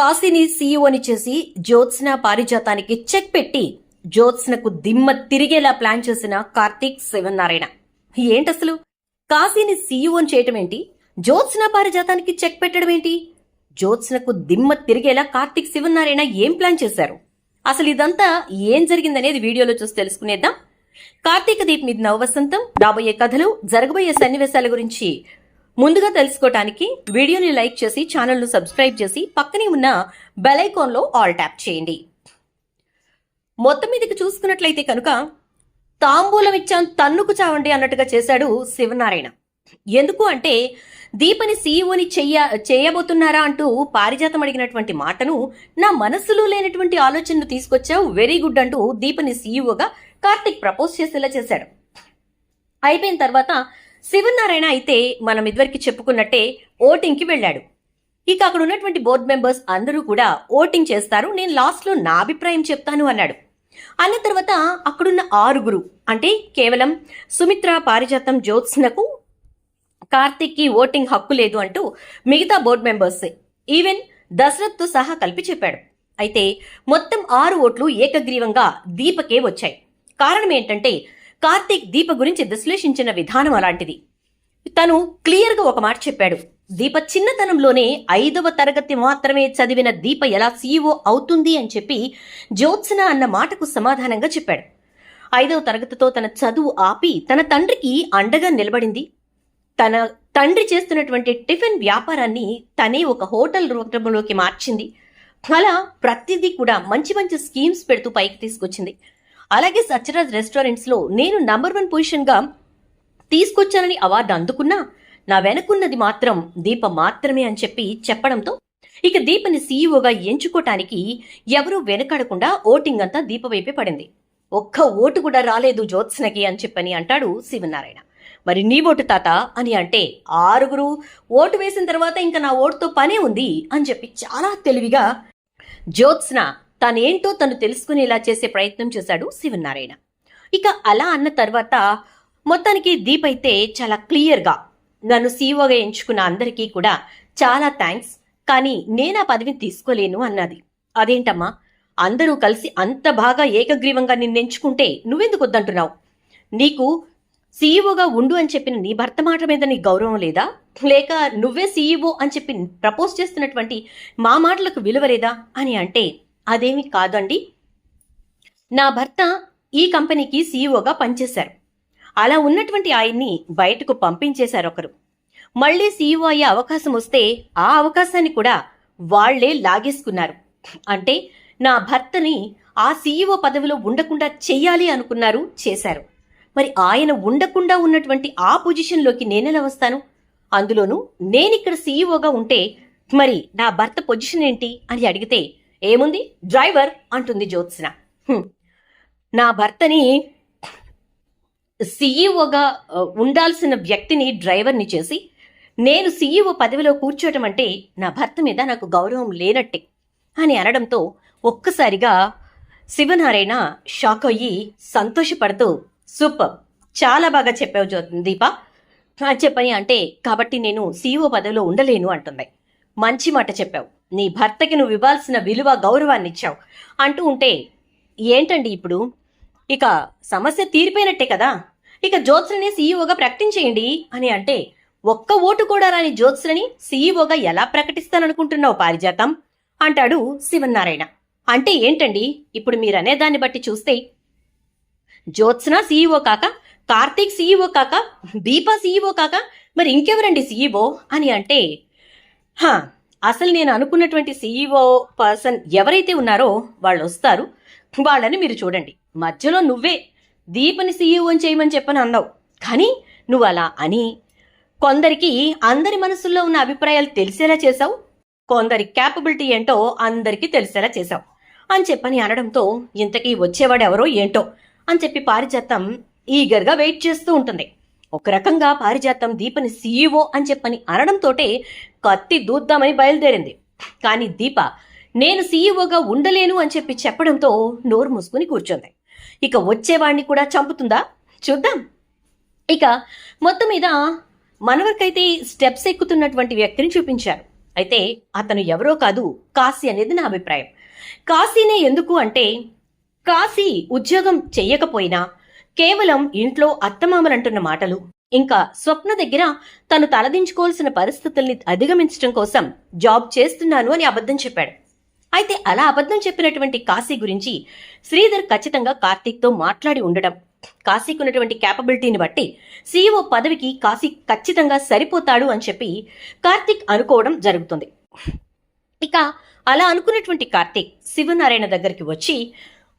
కాశీని సీఈఓని చేసి జ్యోత్స్న పారిజాతానికి చెక్ పెట్టి జ్యోత్స్నకు దిమ్మ తిరిగేలా ప్లాన్ చేసిన కార్తీక్ శివనారాయణ. ఏంటి అసలు కాశీని సీఈఓని చేయటం ఏంటి జ్యోత్స్న పారిజాతానికి చెక్ పెట్టడం ఏంటి జ్యోత్స్నకు దిమ్మ తిరిగేలా కార్తీక్ శివనారాయణ ఏం ప్లాన్ చేశారు? అసలు ఇదంతా ఏం జరిగిందనేది వీడియోలో చూసి తెలుసుకునేద్దాం. కార్తీక దీప్ మీద నవవసంతం రాబోయే కథలు జరగబోయే సన్నివేశాల గురించి ముందుగా తెలుసుకోవటానికి వీడియోని లైక్ చేసి ఛానల్ను సబ్స్క్రైబ్ చేసి పక్కనే ఉన్న బెలైకాన్లో ఆల్ ట్యాప్ చేయండి. మొత్తం మీదకి చూసుకున్నట్లయితే కనుక తాంబూలం ఇచ్చాం తన్నుకు చావండి అన్నట్టుగా చేశాడు శివనారాయణ. ఎందుకు అంటే దీపని సీఈఓని చెయ్య చేయబోతున్నారా అంటూ పారిజాతం అడిగినటువంటి మాటను నా మనస్సులో లేనటువంటి ఆలోచనను తీసుకొచ్చావు వెరీ గుడ్ అంటూ దీపని సీఈఓగా కార్తిక్ ప్రపోజ్ చేసేలా చేశాడు. అయిపోయిన తర్వాత శివనారాయణ అయితే మనం ఇదివరకు చెప్పుకున్నట్టే ఓటింగ్కి వెళ్ళాడు. ఇక అక్కడ ఉన్నటువంటి బోర్డు మెంబర్స్ అందరూ కూడా ఓటింగ్ చేస్తారు. నేను లాస్ట్లో నా అభిప్రాయం చెప్తాను అన్నాడు. అన్న తర్వాత అక్కడున్న ఆరుగురు అంటే కేవలం సుమిత్ర పారిజాతం జ్యోత్స్నకు కార్తిక్కి ఓటింగ్ హక్కు లేదు అంటూ మిగతా బోర్డు మెంబర్స్. ఈవెన్ దశరథ్తో సహా కలిపి చెప్పాడు. అయితే మొత్తం ఆరు ఓట్లు ఏకగ్రీవంగా దీపకే వచ్చాయి. కారణం ఏంటంటే కార్తీక్ దీప గురించి విశ్లేషించిన విధానం అలాంటిది. తను క్లియర్గా ఒక మాట చెప్పాడు. దీప చిన్నతనంలోనే ఐదవ తరగతి మాత్రమే చదివిన దీప ఎలా సీఈఓ అవుతుంది అని చెప్పి జ్యోత్సన అన్న మాటకు సమాధానంగా చెప్పాడు. ఐదవ తరగతితో తన చదువు ఆపి తన తండ్రికి అండగా నిలబడింది. తన తండ్రి చేస్తున్నటువంటి టిఫిన్ వ్యాపారాన్ని తనే ఒక హోటల్ రూపంలోకి మార్చింది. అలా ప్రతిదీ కూడా మంచి మంచి స్కీమ్స్ పెడుతూ పైకి తీసుకొచ్చింది. అలాగే సత్యరాజ్ రెస్టారెంట్స్లో నేను నంబర్ వన్ పొజిషన్గా తీసుకొచ్చానని అవార్డు అందుకున్నా నా వెనకున్నది మాత్రం దీప మాత్రమే అని చెప్పి చెప్పడంతో ఇక దీపని సీఈఓగా ఎంచుకోటానికి ఎవరూ వెనకడకుండా ఓటింగ్ అంతా దీప వైపే పడింది. ఒక్క ఓటు కూడా రాలేదు జ్యోత్స్నకి అని చెప్పని అంటాడు శివనారాయణ. మరి నీ ఓటు తాత అని అంటే ఆరుగురు ఓటు వేసిన తర్వాత ఇంకా నా ఓటుతో పనే ఉంది అని చెప్పి చాలా తెలివిగా జ్యోత్స్న తనేంటో తను తెలుసుకునేలా చేసే ప్రయత్నం చేశాడు శివనారాయణ. ఇక అలా అన్న తర్వాత మొత్తానికి దీప్ అయితే చాలా క్లియర్గా నన్ను సీఓగా ఎంచుకున్న అందరికీ కూడా చాలా థ్యాంక్స్ కానీ నేను ఆ పదవిని తీసుకోలేను అన్నది. అదేంటమ్మా? అందరూ కలిసి అంత బాగా ఏకగ్రీవంగా నిన్నెంచుకుంటే నువ్వెందుకు వద్దంటున్నావు? నీకు సీఈఓగా ఉండు అని చెప్పిన నీ భర్త మాట మీద నీ గౌరవం లేదా? లేక నువ్వే సీఈఓ అని చెప్పి ప్రపోజ్ చేస్తున్నటువంటి మా మాటలకు విలువ లేదా? అని అంటే అదేమి కాదండి. నా భర్త ఈ కంపెనీకి సీఈఓగా పనిచేశారు. అలా ఉన్నటువంటి ఆయన్ని బయటకు పంపించేశారు ఒకరు. మళ్ళీ సీఈఓ అయ్యే అవకాశం వస్తే ఆ అవకాశాన్ని కూడా వాళ్ళే లాగేసుకున్నారు. అంటే నా భర్తని ఆ సీఈఓ పదవిలో ఉండకుండా చెయ్యాలి అనుకున్నారు చేశారు. మరి ఆయన ఉండకుండా ఉన్నటువంటి ఆ పొజిషన్లోకి నేనెలా వస్తాను? అందులోనూ నేనిక్కడ సీఈఓగా ఉంటే మరి నా భర్త పొజిషన్ ఏంటి అని అడిగితే ఏముంది? డ్రైవర్ అంటుంది జ్యోత్స్న. నా భర్తని సీఈఓగా ఉండాల్సిన వ్యక్తిని డ్రైవర్ని చేసి నేను సీఈఓ పదవిలో కూర్చోవటం అంటే నా భర్త మీద నాకు గౌరవం లేనట్టే అని అనడంతో ఒక్కసారిగా శివనారాయణ షాక్ అయ్యి సంతోషపడుతూ సూపర్. చాలా బాగా చెప్పావు దీప. చెప్పని అంటే కాబట్టి నేను సీఈఓ పదవిలో ఉండలేను అంటుంది. మంచి మాట చెప్పావు. నీ భర్తకి నువ్వు ఇవ్వాల్సిన విలువ గౌరవాన్ని ఇచ్చావు. అంటూ ఉంటే ఏంటండి ఇప్పుడు? ఇక సమస్య తీరిపోయినట్టే కదా? ఇక జ్యోత్స్నని సీఈఓగా ప్రకటించేయండి అని అంటే ఒక్క ఓటు కూడా రాని జ్యోత్స్నని సీఈఓగా ఎలా ప్రకటిస్తాననుకుంటున్నావు పారిజాతం? అంటాడు శివనారాయణ అంటే ఏంటండి? ఇప్పుడు మీరనే దాన్ని బట్టి చూస్తే జ్యోత్స్న సీఈఓ కాక కార్తీక్ సీఈఓ కాక దీప సీఈఓ కాక మరి ఇంకెవరండి సీఈఓ అని అంటే హా అసలు నేను అనుకున్నటువంటి సీఈఓ పర్సన్ ఎవరైతే ఉన్నారో వాళ్ళు వస్తారు. వాళ్ళని మీరు చూడండి. మధ్యలో నువ్వే దీపని సీఈఓని చేయమని చెప్పని అన్నావు. కానీ నువ్వు అలా అని కొందరికి అందరి మనసుల్లో ఉన్న అభిప్రాయాలు తెలిసేలా చేశావు. కొందరి క్యాపబిలిటీ ఏంటో అందరికీ తెలిసేలా చేశావు. అని చెప్పని అనడంతో ఇంతకీ వచ్చేవాడెవరో ఏంటో అని చెప్పి పారిజాతం ఈగర్గా వెయిట్ చేస్తూ ఉంటుంది. ఒక రకంగా పారిజాతం దీపని సీఈఓ అని చెప్పని అనడంతోటే కత్తి దూద్దామని బయలుదేరింది. కానీ దీప నేను సీఈఓగా ఉండలేను అని చెప్పి చెప్పడంతో నోరు మూసుకుని కూర్చుంది. ఇక వచ్చేవాడిని కూడా చంపుతుందా? చూద్దాం. ఇక మొత్తం మీద మనవరికైతే స్టెప్స్ ఎక్కుతున్నటువంటి వ్యక్తిని చూపించారు. అయితే అతను ఎవరో కాదు కాశీ అనేది నా అభిప్రాయం. కాశీనే ఎందుకు అంటే కాశీ ఉద్యోగం చెయ్యకపోయినా కేవలం ఇంట్లో అత్తమామలంటున్న మాటలు. ఇంకా స్వప్న దగ్గర తను తలదించుకోవాల్సిన పరిస్థితుల్ని అధిగమించడం కోసం జాబ్ చేస్తున్నాను అని అబద్ధం చెప్పాడు. అయితే అలా అబద్ధం చెప్పినటువంటి కాశీ గురించి శ్రీధర్ ఖచ్చితంగా కార్తీక్తో మాట్లాడి ఉండడం కాశీకి ఉన్నటువంటి క్యాపబిలిటీని బట్టి సీఈఓ పదవికి కాశీ ఖచ్చితంగా సరిపోతాడు అని చెప్పి కార్తీక్ అనుకోవడం జరుగుతుంది. ఇక అలా అనుకున్నటువంటి కార్తీక్ శివనారాయణ దగ్గరికి వచ్చి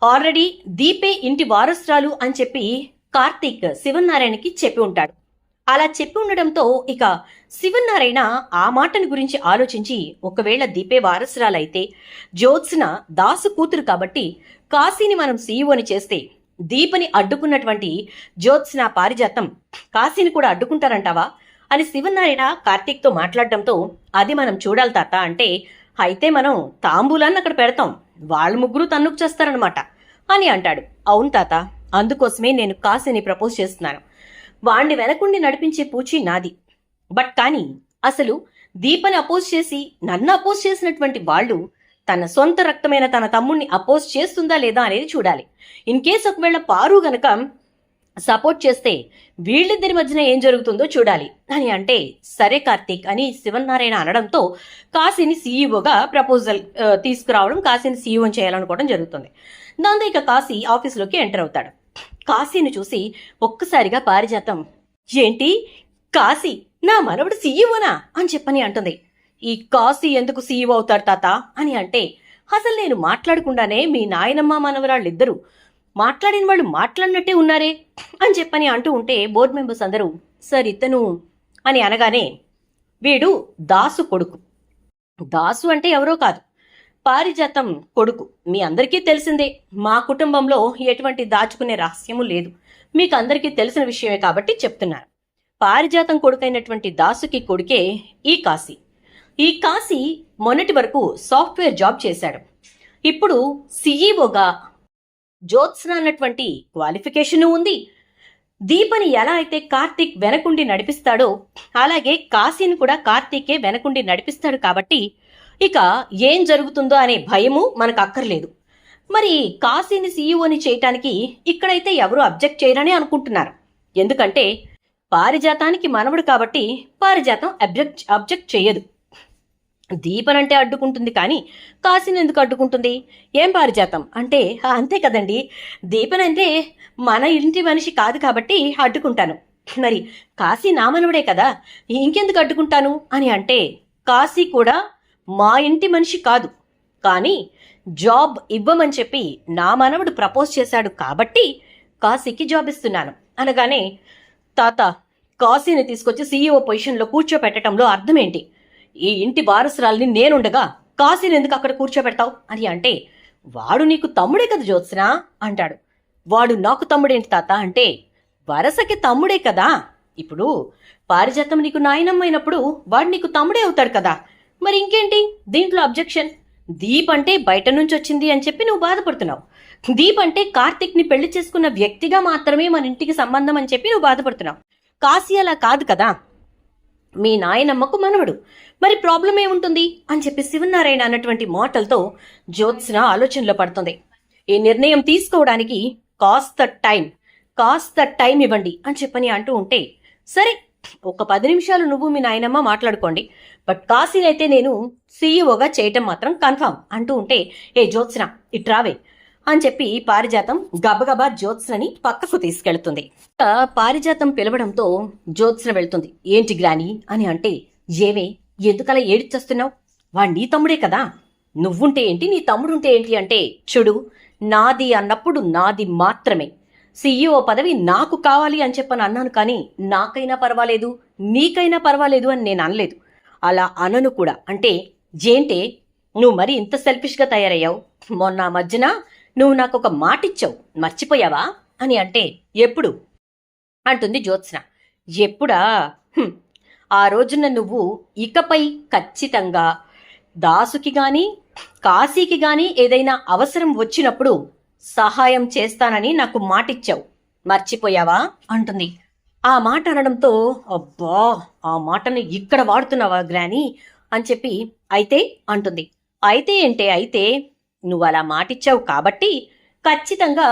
ఆల్రెడీ దీపే ఇంటి వారసురాలు అని చెప్పి కార్తీక్ శివనారాయణకి చెప్పి ఉంటాడు. అలా చెప్పి ఉండడంతో ఇక శివనారాయణ ఆ మాటని గురించి ఆలోచించి ఒకవేళ దీపే వారసురాలైతే జ్యోత్స్న దాసు కూతురు కాబట్టి కాశీని మనం సీఈఓని చేస్తే దీపని అడ్డుకున్నటువంటి జ్యోత్స్న పారిజాతం కాశీని కూడా అడ్డుకుంటారంటావా? అని శివనారాయణ కార్తీక్తో మాట్లాడడంతో అది మనం చూడాలి తాత అంటే అయితే మనం తాంబూలాన్ని అక్కడ పెడతాం. వాళ్ళ ముగ్గురు తన్నుకు చేస్తారనమాట అని అంటాడు. అవును తాత అందుకోసమే నేను కాశీని ప్రపోజ్ చేస్తున్నాను. వాణ్ణి వెనకుండి నడిపించే పూచి నాది. బట్ కానీ అసలు దీపని అపోజ్ చేసి నన్ను అపోజ్ చేసినటువంటి వాళ్ళు తన సొంత రక్తమైన తన తమ్ముణ్ణి అపోజ్ చేస్తుందా లేదా అనేది చూడాలి. ఇన్ కేస్ ఒకవేళ పారు గనక సపోర్ట్ చేస్తే వీళ్ళిద్దరి మధ్యన ఏం జరుగుతుందో చూడాలి. అని అంటే సరే కార్తీక్ అని శివనారాయణ అనడంతో కాశీని సీఈఓగా ప్రపోజల్ తీసుకురావడం కాశీని సీఈఓని చేయాలనుకోవడం జరుగుతుంది. దాంతో ఇక కాశీ ఆఫీస్లోకి ఎంటర్ అవుతాడు. కాశీని చూసి ఒక్కసారిగా పారిజాతం. ఏంటి? కాశీ? నా మనవడు సీఈఓనా? అని చెప్పని అంటుంది. ఈ కాశీ ఎందుకు సీఈఓ అవుతాడు తాత? అని అంటే అసలు నేను మాట్లాడకుండానే మీ నాయనమ్మ మనవరాళ్ళిద్దరూ మాట్లాడిన వాళ్ళు మాట్లాడినట్టే ఉన్నారే అని చెప్పని అంటూ ఉంటే బోర్డు మెంబర్స్ అందరూ సార్ ఇతను అని అనగానే వీడు దాసు కొడుకు. దాసు అంటే ఎవరో కాదు పారిజాతం కొడుకు. మీ అందరికీ తెలిసిందే మా కుటుంబంలో ఎటువంటి దాచుకునే రహస్యము లేదు. మీకు అందరికీ తెలిసిన విషయమే కాబట్టి చెప్తున్నాను పారిజాతం కొడుకైనటువంటి దాసుకి కొడుకే ఈ కాశీ. ఈ కాశీ మొన్నటి వరకు సాఫ్ట్వేర్ జాబ్ చేశాడు. ఇప్పుడు సీఈఓగా జ్యోత్స్న అన్నటువంటి క్వాలిఫికేషన్ ఉంది. దీపని ఎలా అయితే కార్తీక్ వెనకుండి నడిపిస్తాడో అలాగే కాశీని కూడా కార్తీకే వెనకుండి నడిపిస్తాడు కాబట్టి ఇక ఏం జరుగుతుందో అనే భయము మనకు అక్కర్లేదు. మరి కాశీని సీఈఓని చేయటానికి ఇక్కడైతే ఎవరు అబ్జెక్ట్ చేయరని అనుకుంటున్నారు. ఎందుకంటే పారిజాతానికి మనవడు కాబట్టి పారిజాతం అబ్జెక్ట్ అబ్జెక్ట్ చేయదు. దీపనంటే అడ్డుకుంటుంది కానీ కాశీని ఎందుకు అడ్డుకుంటుంది? ఏం పారిజాతం? అంటే అంతే కదండి. దీపనంటే మన ఇంటి మనిషి కాదు కాబట్టి అడ్డుకుంటాను. మరి కాశీ నామనుడే కదా ఇంకెందుకు అడ్డుకుంటాను? అని అంటే కాశీ కూడా మా ఇంటి మనిషి కాదు. కానీ జాబ్ ఇవ్వమని చెప్పి నా మనవడు ప్రపోజ్ చేశాడు కాబట్టి కాశీకి జాబ్ ఇస్తున్నాను. అనగానే తాత కాశీని తీసుకొచ్చి సీఈఓ పొజిషన్లో కూర్చోపెట్టడంలో అర్థం ఏంటి ఈ ఇంటి వారసురాల్ని నేనుండగా కాశీని ఎందుకు అక్కడ కూర్చోబెడతావు? అని అంటే వాడు నీకు తమ్ముడే కదా జ్యోత్స్నా అంటాడు. వాడు నాకు తమ్ముడేంటి తాత అంటే వరసకి తమ్ముడే కదా? ఇప్పుడు పారిజాతం నీకు నాయనమ్మైనప్పుడు వాడు నీకు తమ్ముడే అవుతాడు కదా? మరి ఇంకేంటి? దీంట్లో అబ్జెక్షన్? దీప్ అంటే బయట నుంచి వచ్చింది అని చెప్పి నువ్వు బాధపడుతున్నావు. దీప్ అంటే కార్తిక్ని పెళ్ళి చేసుకున్న వ్యక్తిగా మాత్రమే మన ఇంటికి సంబంధం అని చెప్పి నువ్వు బాధపడుతున్నావు. కాశీ అలా కాదు కదా? మీ నాయనమ్మకు మనవడు. మరి ప్రాబ్లం ఏముంటుంది? అని చెప్పి శివనారాయణ అన్నటువంటి మాటలతో జ్యోత్స్న ఆలోచనలో పడుతుంది. ఈ నిర్ణయం తీసుకోవడానికి కాస్త టైం కాస్త టైం ఇవ్వండి అని చెప్పని అంటూ ఉంటే సరే ఒక పది నిమిషాలు నువ్వు మీ నాయనమ్మ మాట్లాడుకోండి బట్ కాశీనైతే నేను సీఈఓగా చేయటం మాత్రం కన్ఫామ్ అంటూ ఉంటే ఏ జ్యోత్స్న ఇట్రావే అని చెప్పి పారిజాతం గబగబా జ్యోత్స్నని పక్కకు తీసుకెళ్తుంది. పారిజాతం పిలవడంతో జ్యోత్స్న వెళ్తుంది. ఏంటి గ్రాని? అని అంటే ఏవే ఎందుకలా ఏడిచేస్తున్నావు? వాడు నీ తమ్ముడే కదా. నువ్వుంటే ఏంటి? నీ తమ్ముడుంటే ఏంటి అంటే చూడు నాది అన్నప్పుడు నాది మాత్రమే. సీఈఓ పదవి నాకు కావాలి అని చెప్పని అన్నాను కానీ నాకైనా పర్వాలేదు నీకైనా పర్వాలేదు అని నేను అనలేదు. అలా అనను కూడా. అంటే జేంటే నువ్వు మరి ఇంత సెల్ఫిష్గా తయారయ్యావు. మొన్న మధ్యన నువ్వు నాకు ఒక మర్చిపోయావా? అని అంటే ఎప్పుడు? అంటుంది జ్యోత్స్న. ఎప్పుడా? ఆ రోజున నువ్వు ఇకపై ఖచ్చితంగా దాసుకి గాని కాశీకి గాని ఏదైనా అవసరం వచ్చినప్పుడు సహాయం చేస్తానని నాకు మాటిచ్చావు. మర్చిపోయావా? అంటుంది. ఆ మాట అనడంతో అబ్బా ఆ మాటను ఇక్కడ వాడుతున్నావా గ్రాని? అని చెప్పి అయితే అంటుంది. అయితే ఏంటే అయితే నువ్వు అలా మాటిచ్చావు కాబట్టి ఖచ్చితంగా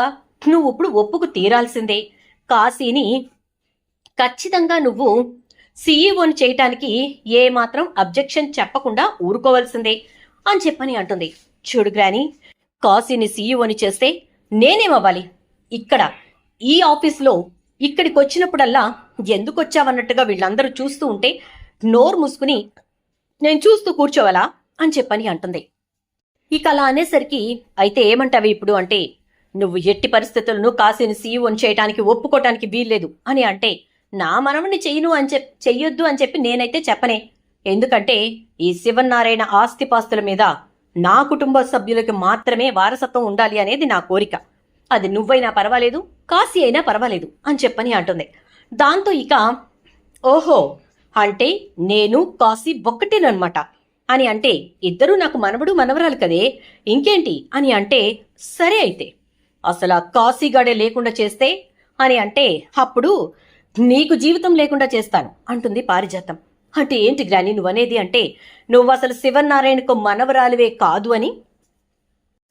నువ్వు ఇప్పుడు ఒప్పుకు తీరాల్సిందే. కాశీని ఖచ్చితంగా నువ్వు సీఈఓని చేయటానికి ఏమాత్రం అబ్జెక్షన్ చెప్పకుండా ఊరుకోవాల్సిందే అని చెప్పని అంటుంది. చూడు గ్రాని కాశీని సీఈఓని చేస్తే నేనేమవ్వాలి? ఇక్కడ ఈ ఆఫీస్లో ఇక్కడికి వచ్చినప్పుడల్లా ఎందుకు వచ్చావన్నట్టుగా వీళ్ళందరూ చూస్తూ ఉంటే నోరు మూసుకుని నేను చూస్తూ కూర్చోవాలా? అని చెప్పని అంటుంది. ఇక అలా అనేసరికి అయితే ఏమంటావి ఇప్పుడు అంటే నువ్వు ఎట్టి పరిస్థితులను కాశీని సీఈఓని చేయటానికి ఒప్పుకోవటానికి వీల్లేదు అని అంటే నా మనవని చెయ్యను అని చెప్ చెయ్యొద్దు అని చెప్పి నేనైతే చెప్పనే. ఎందుకంటే ఈ శివనారాయణ ఆస్తిపాస్తుల మీద నా కుటుంబ సభ్యులకి మాత్రమే వారసత్వం ఉండాలి అనేది నా కోరిక. అది నువ్వైనా పర్వాలేదు కాశీ అయినా పర్వాలేదు అని చెప్పని అంటుంది. దాంతో ఇక ఓహో అంటే నేను కాశీ ఒక్కటేనమాట అని అంటే ఇద్దరూ నాకు మనవడు మనవరాలు కదే. ఇంకేంటి? అని అంటే సరే అయితే. అసలు ఆ కాశీగాడే లేకుండా చేస్తే? అని అంటే అప్పుడు నీకు జీవితం లేకుండా చేస్తాను అంటుంది పారిజాతం. అంటే ఏంటి గ్రాని నువ్వనేది అంటే నువ్వు అసలు శివనారాయణకు మనవరాలివే కాదు అని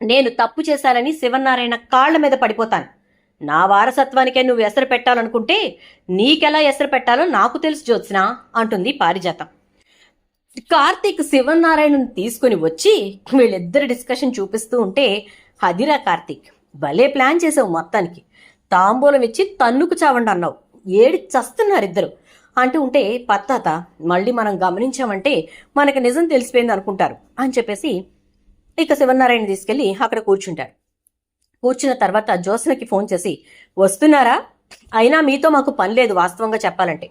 నేను తప్పు చేశానని శివనారాయణ కాళ్ళ మీద పడిపోతాను. నా వారసత్వానికే నువ్వు ఎసరు పెట్టాలనుకుంటే నీకెలా ఎసరు పెట్టాలో నాకు తెలుసు జ్యోత్స్న అంటుంది పారిజాతం. కార్తీక్ శివనారాయణను తీసుకుని వచ్చి వీళ్ళిద్దరు డిస్కషన్ చూపిస్తూ ఉంటే హదిరా కార్తీక్ భలే ప్లాన్ చేసావు మొత్తానికి. తాంబూలం ఇచ్చి తన్నుకు చావండి అన్నావు. ఏడి చస్తున్నారు ఇద్దరు. అంటూ ఉంటే పత్తాత మళ్ళీ మనం గమనించామంటే మనకి నిజం తెలిసిపోయింది అనుకుంటారు. అని చెప్పేసి ఇక శివనారాయణ తీసుకెళ్ళి అక్కడ కూర్చుంటారు కూర్చున్న తర్వాత జ్యోత్స్నకి ఫోన్ చేసి వస్తున్నారా? అయినా మీతో మాకు పని లేదు వాస్తవంగా చెప్పాలంటే.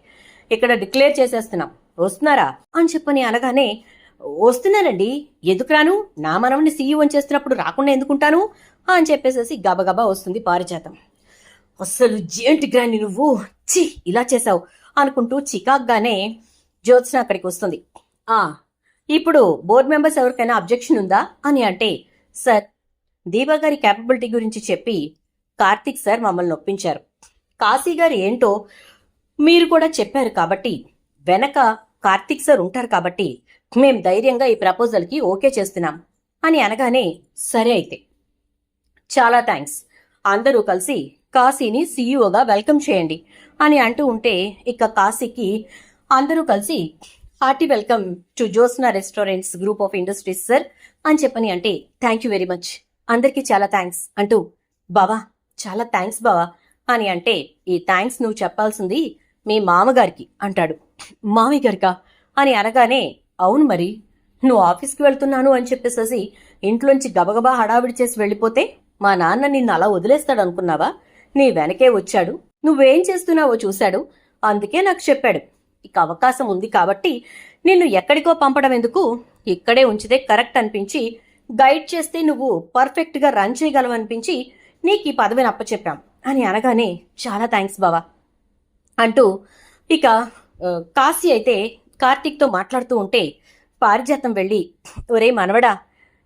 ఇక్కడ డిక్లేర్ చేసేస్తున్నాం. వస్తున్నారా? అని చెప్పని అనగానే వస్తున్నానండి. ఎందుకు రాను? నా మనవని సీఈఓని చేస్తున్నప్పుడు రాకుండా ఎందుకుంటాను? అని చెప్పేసేసి గబగబా వస్తుంది పారిజాతం. అస్సలు జేంటి గ్రాని నువ్వు చి ఇలా చేసావు అనుకుంటూ చికాగ్గానే జ్యోత్స్న అక్కడికి వస్తుంది. ఆ ఇప్పుడు బోర్డు మెంబర్స్ ఎవరికైనా అబ్జెక్షన్ ఉందా? అని అంటే సార్ దీపా గారి క్యాపబిలిటీ గురించి చెప్పి కార్తిక్ సార్ మమ్మల్ని ఒప్పించారు. కాశీ గారు ఏంటో మీరు కూడా చెప్పారు కాబట్టి వెనక కార్తిక్ సార్ ఉంటారు కాబట్టి మేం ధైర్యంగా ఈ ప్రపోజల్కి ఓకే చేస్తున్నాం అని అనగానే సరే అయితే. చాలా థ్యాంక్స్ అందరూ కలిసి కాశీని సీఈఓగా వెల్కమ్ చేయండి అని అంటూ ఉంటే ఇక కాశీకి అందరూ కలిసి hearty welcome to Jyotsna restaurants group of industries sir అని చెప్పని అంటే థ్యాంక్ యూ వెరీ మచ్ అందరికీ చాలా థ్యాంక్స్ అంటూ బావా చాలా థ్యాంక్స్ బావా అని అంటే ఈ థ్యాంక్స్ నువ్వు చెప్పాల్సింది మీ మామగారికి అంటాడు. మామయ్య గారికా అని అనగానే అవును మరి నువ్వు ఆఫీస్కి వెళ్తున్నాను అని చెప్పేసేసి ఇంట్లోంచి గబగబా హడావిడి చేసి వెళ్ళిపోతే మా నాన్న నిన్ను అలా వదిలేస్తాడు అనుకున్నావా నీ వెనకే వచ్చాడు. నువ్వేం చేస్తున్నావో చూశాడు. అందుకే నాకు చెప్పాడు. ఇక అవకాశం ఉంది కాబట్టి నిన్ను ఎక్కడికో పంపడం ఎందుకు? ఇక్కడే ఉంచితే కరెక్ట్ అనిపించి గైడ్ చేస్తే నువ్వు పర్ఫెక్ట్గా రన్ చేయగలవనిపించి నీకు ఈ పదవిని అప్పచెప్పాం అని అనగానే చాలా థ్యాంక్స్ బావా అంటూ ఇక కాశీ అయితే కార్తీక్తో మాట్లాడుతూ ఉంటే పారిజాతం వెళ్ళి ఒరే మనవడా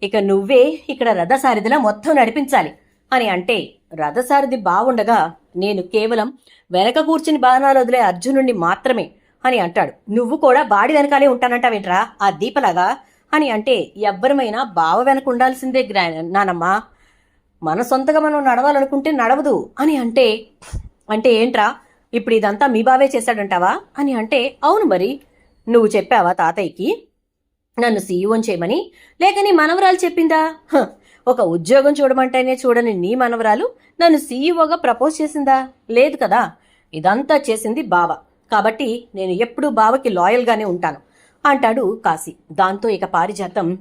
ఇక నువ్వే ఇక్కడ రథసారథిలా మొత్తం నడిపించాలి. అని అంటే రథసారథి బాగుండగా నేను కేవలం వెనక కూర్చుని బాణాలు వదిలే అర్జునుడిని మాత్రమే అని అంటాడు. నువ్వు కూడా బాడి వెనకాలే ఉంటానంటావేంట్రా ఆ దీపలాగా? అని అంటే ఎవ్వరమైనా బావ వెనక ఉండాల్సిందే గ్రా నానమ్మా. మన సొంతగా మనం నడవాలనుకుంటే నడవదు. అని అంటే అంటే ఏంట్రా ఇప్పుడు ఇదంతా మీ బావే చేశాడంటావా? అని అంటే అవును మరి. నువ్వు చెప్పావా తాతయ్యకి? నన్ను సీఈఓని చేయమని? లేక నీ మనవరాలు చెప్పిందా? ఒక ఉద్యోగం చూడమంటేనే చూడని నీ మనవరాలు నన్ను సీఈఓగా ప్రపోజ్ చేసిందా? లేదు కదా. ఇదంతా చేసింది బావ. కాబట్టి నేను ఎప్పుడూ బావకి లాయల్గానే ఉంటాను. అంటాడు కాశీ. దాంతో ఇక పారిజాతం.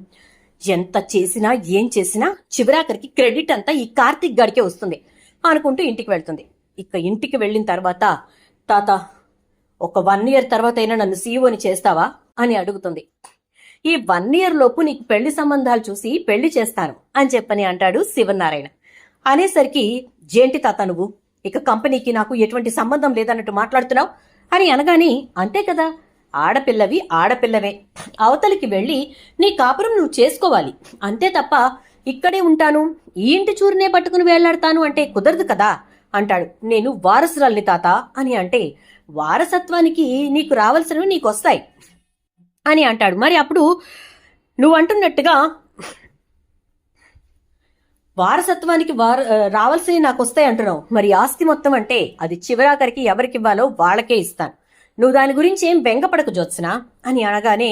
ఎంత చేసినా ఏం చేసినా చివరాఖరికి క్రెడిట్ అంతా ఈ కార్తిక్ గడికే వస్తుంది అనుకుంటూ ఇంటికి వెళ్తుంది. ఇక ఇంటికి వెళ్ళిన తర్వాత తాత ఒక వన్ ఇయర్ తర్వాత అయినా నన్ను సీఈఓని చేస్తావా? అని అడుగుతుంది. ఈ వన్ ఇయర్ లోపు నీకు పెళ్ళి సంబంధాలు చూసి పెళ్ళి చేస్తాను అని చెప్పని అంటాడు శివనారాయణ. అనేసరికి జేంటి తాత నువ్వు? ఇక కంపెనీకి నాకు ఎటువంటి సంబంధం లేదన్నట్టు మాట్లాడుతున్నావు? అని అనగాని అంతే కదా ఆడపిల్లవి ఆడపిల్లవే. అవతలికి వెళ్ళి నీ కాపురం నువ్వు చేసుకోవాలి. అంతే తప్ప ఇక్కడే ఉంటాను. ఈ ఇంటి చూరునే పట్టుకుని వేలాడతాను అంటే కుదరదు కదా. అంటాడు. నేను వారసురాల్ని తాత అని అంటే వారసత్వానికి నీకు రావాల్సినవి నీకు వస్తాయి అని అంటాడు. మరి అప్పుడు నువ్వు అంటున్నట్టుగా వారసత్వానికి వార రావాల్సినవి నాకు వస్తాయి అంటున్నావు. మరి ఆస్తి మొత్తం అంటే అది చివరాఖరికి ఎవరికి ఇవ్వాలో వాళ్ళకే ఇస్తాను. నువ్వు దాని గురించి ఏం బెంగపడకు జోత్సనా అని అనగానే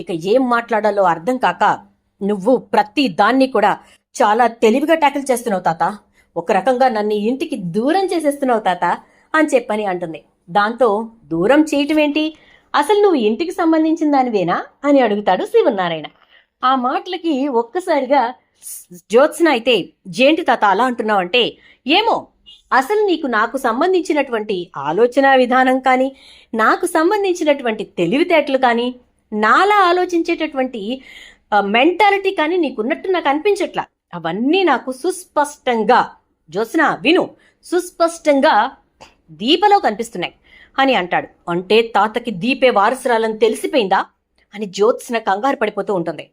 ఇక ఏం మాట్లాడాలో అర్థం కాక నువ్వు ప్రతి దాన్ని కూడా చాలా తెలివిగా ట్యాకిల్ చేస్తున్నావు తాత. ఒక రకంగా నన్ను ఇంటికి దూరం చేసేస్తున్నావు తాత అని చెప్పని అంటుంది. దాంతో దూరం చేయటం ఏంటి? అసలు నువ్వు ఇంటికి సంబంధించిన దానివేనా అని అడుగుతాడు శివనారాయణ. ఆ మాటలకి ఒక్కసారిగా జ్యోత్స్న అయితే జేంటి తాత అలా అంటున్నావంటే ఏమో అసలు నీకు నాకు సంబంధించినటువంటి ఆలోచన విధానం కానీ నాకు సంబంధించినటువంటి తెలివితేటలు కానీ నాలా ఆలోచించేటటువంటి మెంటాలిటీ కానీ నీకున్నట్టు నాకు అనిపించట్లా. అవన్నీ నాకు సుస్పష్టంగా జ్యోత్స్న విను. సుస్పష్టంగా దీపలో కనిపిస్తున్నాయి. అని అంటాడు. అంటే తాతకి దీపే వారసురాలని తెలిసిపోయిందా? అని జ్యోత్స్న కంగారు పడిపోతూ ఉంటుంది.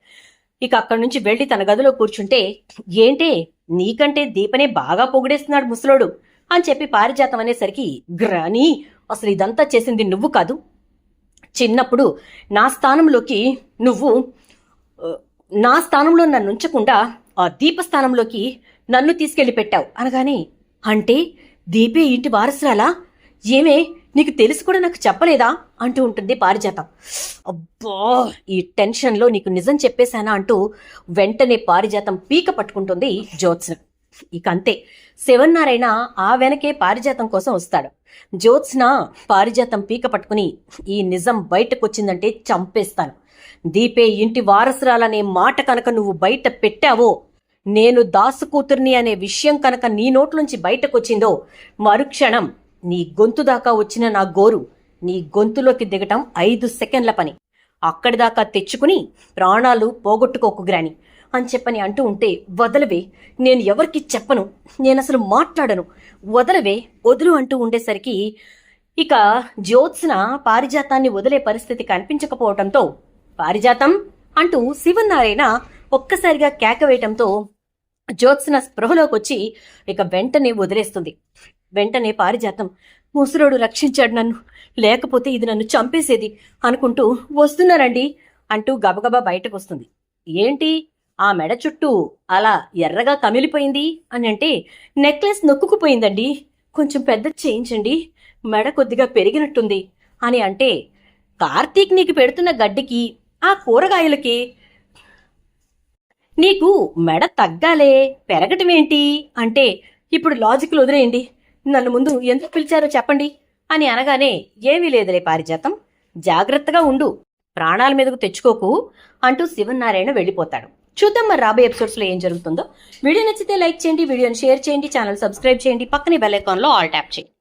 ఇక అక్కడి నుంచి వెళ్ళి తన గదిలో కూర్చుంటే ఏంటే నీకంటే దీపనే బాగా పొగిడేస్తున్నాడు ముసలోడు అని చెప్పి పారిజాతం అనేసరికి గ్రాని అసలు ఇదంతా చేసింది నువ్వు కాదు. చిన్నప్పుడు నా స్థానంలోకి నువ్వు నా స్థానంలో నన్ను ఉంచకుండా ఆ దీప స్థానంలోకి నన్ను తీసుకెళ్ళి పెట్టావు. అనగానే అంటే దీపే ఇంటి వారసురాలా? ఏమే నీకు తెలిసి కూడా నాకు చెప్పలేదా? అంటూ ఉంటుంది పారిజాతం. అబ్బా ఈ టెన్షన్లో నీకు నిజం చెప్పేశానా అంటూ వెంటనే పారిజాతం పీక పట్టుకుంటుంది జ్యోత్స్న. ఇక అంతే. శివన్నారాయణ ఆ వెనకే పారిజాతం కోసం వస్తాడు. జ్యోత్స్న పారిజాతం పీక పట్టుకుని ఈ నిజం బయటకొచ్చిందంటే చంపేస్తాను. దీపే ఇంటి వారసురాలనే మాట కనుక నువ్వు బయట పెట్టావో నేను దాసు కూతుర్ని అనే విషయం కనుక నీ నోట్లోంచి బయటకొచ్చిందో మరుక్షణం నీ గొంతు దాకా వచ్చిన నా గోరు నీ గొంతులోకి దిగటం ఐదు సెకండ్ల పని. అక్కడి దాకా తెచ్చుకుని ప్రాణాలు పోగొట్టుకోకు గ్రాని. అని చెప్పని అంటూ ఉంటే వదలవే నేను ఎవరికి చెప్పను నేను అసలు మాట్లాడను. వదలవే వదులు అంటూ ఉండేసరికి ఇక జ్యోత్స్న పారిజాతాన్ని వదిలే పరిస్థితి కనిపించకపోవటంతో పారిజాతం అంటూ శివనారాయణ ఒక్కసారిగా కేక వేయటంతో జ్యోత్స్న స్పృహలోకి వచ్చి ఇక వెంటనే వదిలేస్తుంది. వెంటనే పారిజాతం ముసురుడు రక్షించాడు నన్ను లేకపోతే ఇది నన్ను చంపేసేది అనుకుంటూ వస్తున్నారండి అంటూ గబగబా బయటకు వస్తుంది ఏంటి? ఆ మెడ చుట్టూ అలా ఎర్రగా కమిలిపోయింది అని అంటే నెక్లెస్ నొక్కుకుపోయిందండి. కొంచెం పెద్ద చేయించండి మెడ కొద్దిగా పెరిగినట్టుంది అని అంటే కార్తీక్ నీకు పెడుతున్న గడ్డికి ఆ కూరగాయలకి నీకు మెడ తగ్గాలే పెరగటమేంటి? అంటే ఇప్పుడు లాజిక్లు వదిలేయండి. నన్ను ముందు ఎందుకు పిలిచారో చెప్పండి అని అనగానే ఏమీ లేదులే పారిజాతం. జాగ్రత్తగా ఉండు. ప్రాణాల మీదకు తెచ్చుకోకు అంటూ శివనారాయణ వెళ్ళిపోతాడు. చూద్దాం మరి రాబోయే ఎపిసోడ్స్లో ఏం జరుగుతుందో. వీడియో నచ్చితే లైక్ చేయండి వీడియోని షేర్ చేయండి ఛానల్ సబ్స్క్రైబ్ చేయండి పక్కనే బెల్ ఐకాన్లో ఆల్ ట్యాప్ చేయండి.